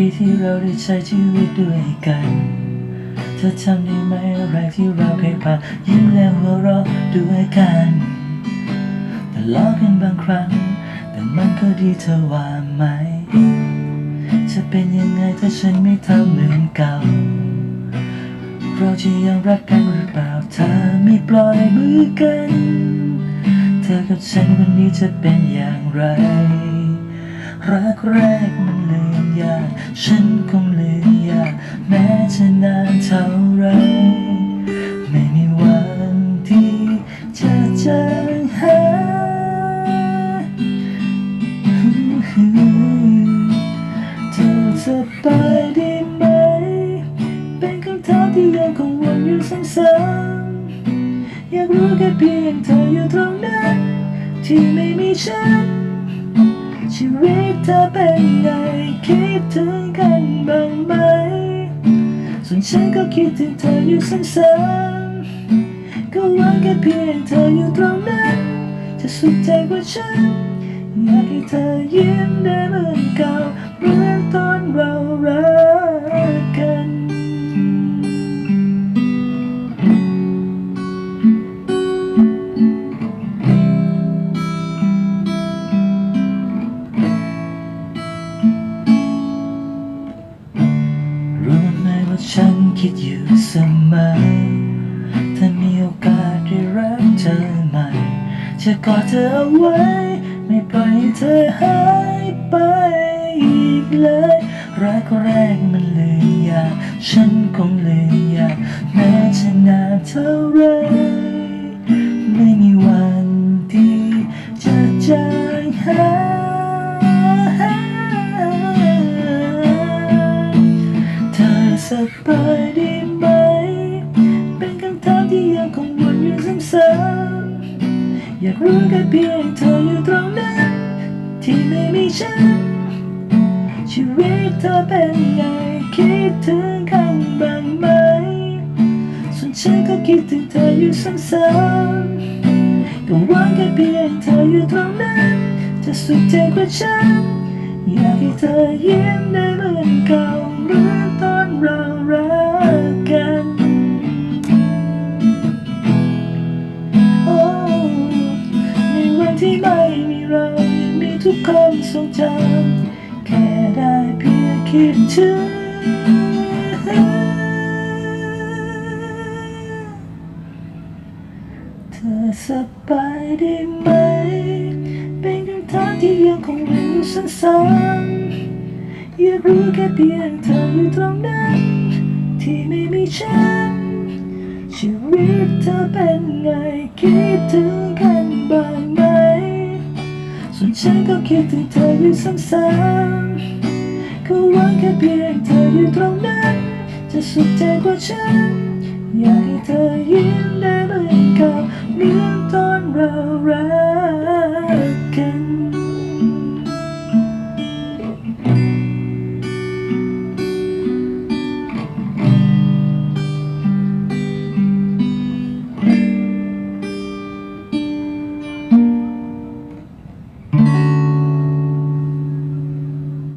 ปีที่เราได้ใช้ชีวิตด้วยกัน เธอจำได้ไหมอะไรที่เราเคยผ่านยิ้มและหัวเราะด้วยกันทะเลาะกันบางครั้ง แต่มันก็ดีเธอว่าไหม จะเป็นยังไงถ้าฉันไม่ทำเหมือนเก่า เราจะยังรักกันหรือเปล่าถ้าไม่ปล่อยมือกัน เธอกับฉันวันนี้จะเป็นอย่างไรรักแรกมัน ยากฉันคงลืมยากแม้จะนานเท่าไร ไม่มีวันที่จะจางหายเธอสบายดีไหม เป็นคำถามที่ยังคงวนอยู่ซ้ำๆอยากรู้แค่เพียงเธออยู่ตรงนั้น ที่ไม่มีฉัน ชีวิตเธอเป็นไงคิดถึงกันบ้างไหม ส่วนฉันก็คิดถึงเธออยู่เสมอก็หวังแค่เพียงเธออยู่ตรงนั้น จะสุขใจกว่าฉันอยากให้เธอยิ้มได้ ฉันคิดอยู่เสมอ ถ้ามีโอกาสได้รักเธอใหม่ จะกอดเธอเอาไว้ ไม่ปล่อยให้เธอหายไปอีกเลย รักแรกมันเลยยาก ฉันคงเลยยากแม้จะนานเท่าไร สบายดีไหม เป็นคำถามที่ยังคงวนอยู่ซ้ำๆอยากรู้แค่เพียงเธออยู่ตรงนั้น ที่ไม่มีฉัน ชีวิตเธอเป็นไง คิดถึงกันบ้างไหม ส่วนฉันก็คิดถึงเธออยู่ซ้ำๆก็หวังแค่เพียงเธออยู่ตรงนั้น จะสุขใจกว่าฉัน อยากให้เธอยิ้มได้ มีทุกคนทรงจำแค่ได้เพียงคิดถึงเธอสบายดีไหม เป็นคำถามที่ยังคงวนอยู่ซ้ำๆอยากรู้แค่เพียงเธออยู่ตรงนั้น ที่ไม่มีฉัน ชีวิตเธอเป็นไงคิดถึงกันบ้าง ส่วนฉันก็คิดถึงเธออยู่ซ้ำๆก็หวังแค่เพียงเธออยู่ตรงนั้น จะสุขใจกว่าฉัน อยากให้เธอยิ้มได้